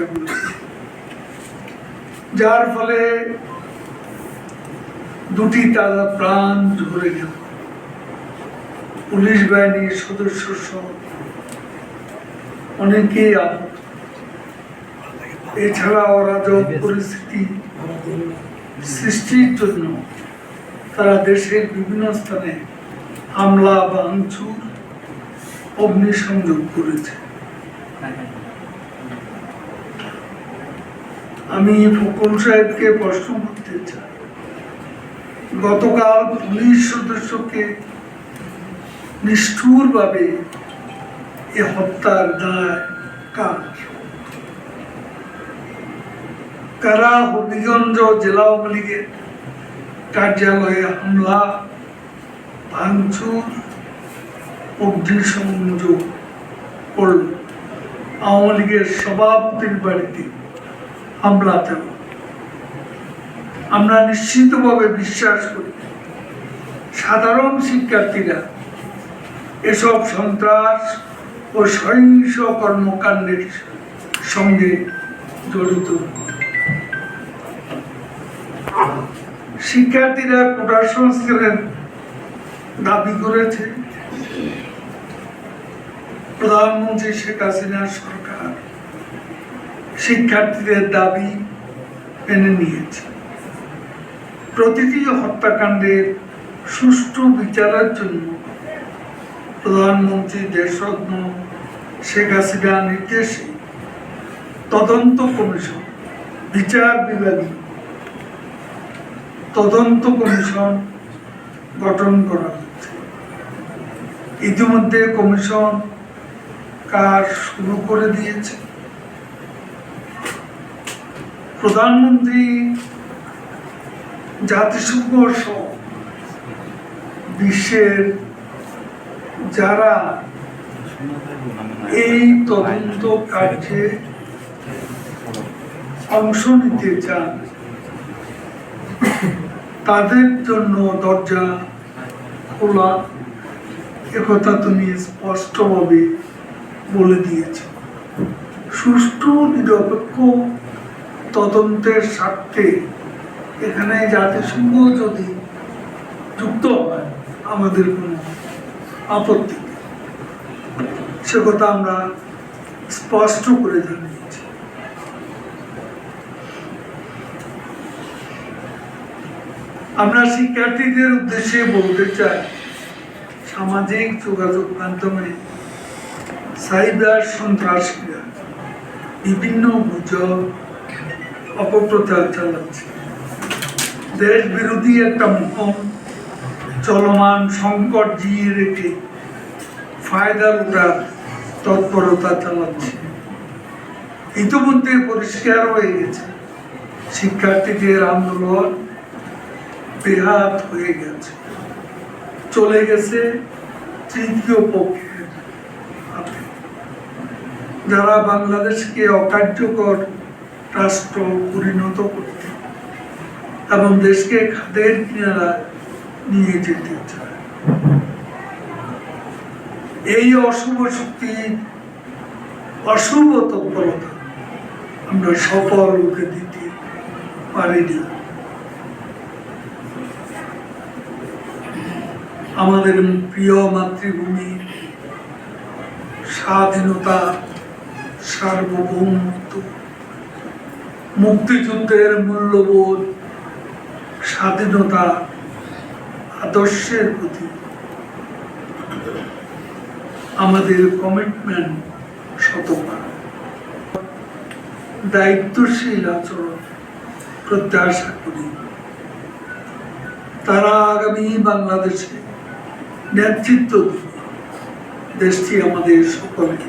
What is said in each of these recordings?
যার ফলে দুটি তাজা প্রাণ ঝরে গেল। পুলিশ বাহিনীর সদস্য সহ অনেকেই এছাড়া অরাজক পরিস্থিতি সৃষ্টির জন্য তারা দেশের বিভিন্ন স্থানে হামলা ভাঙচুর অগ্নিসংযোগ করেছে। আমি ফকুল সাহেবকে প্রশ্ন করতে চাই। গতকাল পুলিশ সদস্যকে নিষ্ঠুরভাবে এ হত্যার দায় কার? কারা হবিগঞ্জ জেলা আওয়ামী লীগের কার্যালয়ে হামলা, ভাঙচুর, অগ্নিসংযোগ করল। আওয়ামী লীগের সভাপতির বাড়িতে হামলা চাল আমরা নিশ্চিতভাবে বিশ্বাস করি, সাধারণ শিক্ষার্থীরা এসব সন্ত্রাস ও সহিংস কর্মকাণ্ডের সঙ্গে জড়িত। শিক্ষার্থীরা কোটা সংস্কারের দাবি করেছে। প্রধানমন্ত্রী শেখ হাসিনার সরকার শিক্ষার্থীদের দাবি মেনে নিয়েছে। প্রতিটি হত্যাকাণ্ডের সুষ্ঠু বিচারের জন্য প্রধানমন্ত্রী দেশরত্ন শেখ হাসিনার নির্দেশে তদন্ত কমিশন, বিচার বিভাগীয় তদন্ত কমিশন গঠন করা হচ্ছে ইতিমধ্যে কমিশন কাজ শুরু করে দিয়েছে। প্রধানমন্ত্রী জাতিসংঘ সহ বিশ্বের যারা এই তদন্ত কার্যে অংশ নিতে চান, তাদের জন্য দরজা খোলা। একথা তুমি স্পষ্টভাবে বলে দিয়েছে। সুষ্ঠু, নিরপেক্ষ তদন্তের স্বার্থে এখানে জাতিসংঘ যদি যুক্ত হয়, আমাদের কোনো আপত্তি সে কথা আমরা স্পষ্ট করে জানিয়েছি। আমরা শিক্ষার্থীদের উদ্দেশ্যে বলতে চাই, সামাজিক যোগাযোগ মাধ্যমে সাইবার সন্ত্রাসীরা বিভিন্ন গুজব অপপ্রচার চালাচ্ছে। দেশ বিরোধী একটা মোহন চলমান সংকট জিয়ে রেখে ফায়দা লুটার তৎপরতা চালাচ্ছে। ইতিমধ্যে পরিষ্কার হয়ে গেছে। শিক্ষার্থীদের আন্দোলন বেহাত হয়ে গেছে। চলে গেছে তৃতীয় পক্ষের যারা বাংলাদেশকে অকার্যকর রাষ্ট্র পরিণত করতে এবং দেশকে খাদের কিনারা নিয়ে যেতে চায়। এই অশুভ শক্তি, অশুভ তৎপরতা আমরা সফল রূপে দিতে পারিনি। আমাদের প্রিয় মাতৃভূমি, স্বাধীনতা সার্বভৌমত্ব। মুক্তিযুদ্ধের মূল্যবোধ, স্বাধীনতা, আদর্শের প্রতি আমাদের কমিটমেন্ট শতবার দায়িত্বশীল আচরণ প্রত্যাশা করি। তারা আগামী বাংলাদেশে নেতৃত্ব দেশটি আমাদের সকলকে।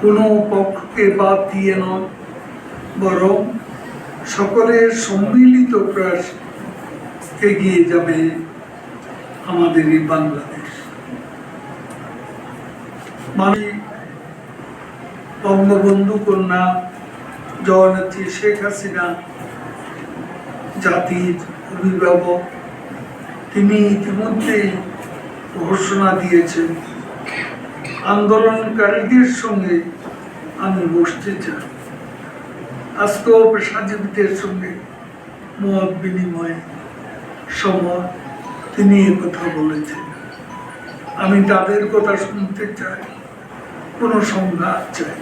কোনো পক্ষকে বাদ দিয়ে নয়। বরং সকলের সম্মিলিত প্রয়াস এগিয়ে যাবে আমাদের এই বাংলাদেশ। মানে বঙ্গবন্ধু কন্যা জগনেত্রী শেখ হাসিনা জাতির অভিভাবক, তিনি ইতিমধ্যেই ঘোষণা দিয়েছেন, আন্দোলনকারীদের সঙ্গে আমি বসতে চাই। আজকেও পেশাজীবীদের সঙ্গে মত বিনিময়, সময়, তিনি কথা বলেছেন আমি তাদের কথা শুনতে চাই, কোনো সংঘাত চাই।